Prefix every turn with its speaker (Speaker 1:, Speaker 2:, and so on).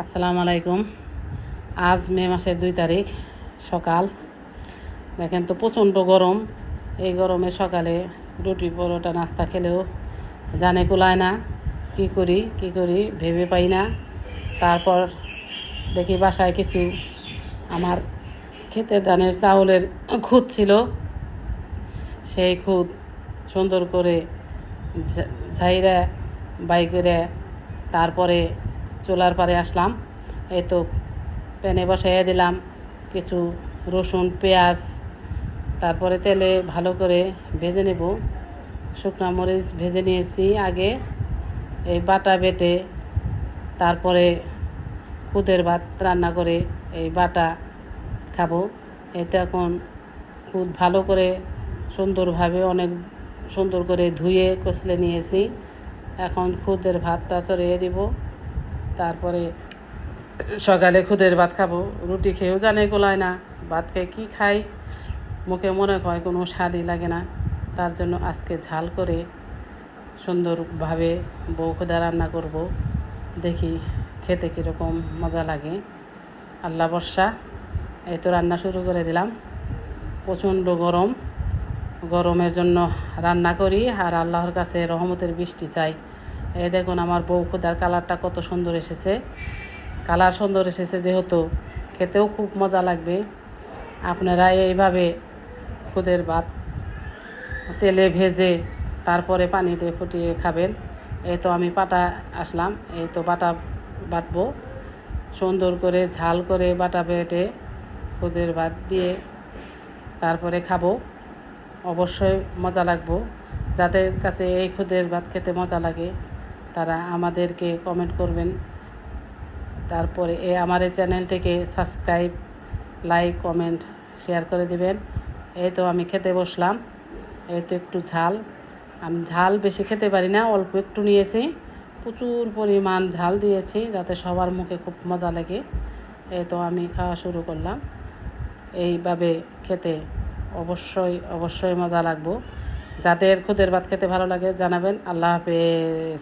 Speaker 1: আসসালামু আলাইকুম। আজ মে মাসের দুই তারিখ, সকাল। দেখেন তো প্রচণ্ড গরম। এই গরমে সকালে রুটি, পরোটা, নাস্তা খেলেও জানে কুলায় না, কি করি কি করি ভেবে পাই না। তারপর দেখি বাসায় কিছু আমার ক্ষেতের ধানের চাউলের খুদ ছিল। সেই খুদ সুন্দর করে ঝাইরা বাই করে তারপরে চুলার পারে আসলাম। এই তো প্যানে বসাইয়া দিলাম কিছু রসুন, পেঁয়াজ, তারপরে তেলে ভালো করে ভেজে নেব। শুকনো মরিচ ভেজে নিয়েছি আগে। এই বাটা বেটে তারপরে খুদের ভাত রান্না করে এই বাটা খাব। এতে এখন খুব ভালো করে সুন্দরভাবে অনেক সুন্দর করে ধুয়ে কষলে নিয়েছি। এখন খুদের ভাতটা চড়িয়ে দিব। তারপরে সকালে খুদের ভাত খাব, রুটি খেয়েও জানে গোলায় না, ভাত খেয়ে কী খাই? মুখে মনে হয় কোনো স্বাদই লাগে না। তার জন্য আজকে ঝাল করে সুন্দরভাবে বউ খুদা রান্না করব। দেখি খেতে কীরকম মজা লাগে। আল্লাহ বর্ষা এই তো রান্না শুরু করে দিলাম। প্রচণ্ড গরম। গরমের জন্য রান্না করি আর আল্লাহর কাছে রহমতের বৃষ্টি চাই। এই দেখুন, আমার বউ খুদার কালারটা কত সুন্দর এসেছে। কালার সুন্দর এসেছে যেহেতু, খেতেও খুব মজা লাগবে। আপনারা এইভাবে খুদের ভাত তেলে ভেজে তারপরে পানিতে ফুটিয়ে খাবেন। এই তো আমি পাটা আসলাম, এই তো বাটা বাটবো। সুন্দর করে ঝাল করে বাটা বেটে খুদের ভাত দিয়ে তারপরে খাব। অবশ্যই মজা লাগবো। যাদের কাছে এই খুদের ভাত খেতে মজা লাগে তারা আমাদেরকে কমেন্ট করবেন। তারপরে এ আমার এই চ্যানেলটিকে সাবস্ক্রাইব লাইক কমেন্ট শেয়ার করে দিবেন। এই তো আমি খেতে বসলাম। এই তো একটু ঝাল। আমি ঝাল বেশি খেতে পারি না, অল্প একটু নিয়েছি। প্রচুর পরিমাণ ঝাল দিয়েছি যাতে সবার মুখে খুব মজা লাগে। এই তো আমি খাওয়া শুরু করলাম। এইভাবে খেতে অবশ্যই অবশ্যই মজা লাগবো। যাদের খুদের ভাত খেতে ভালো লাগে জানাবেন। আল্লাহ হাফেজ।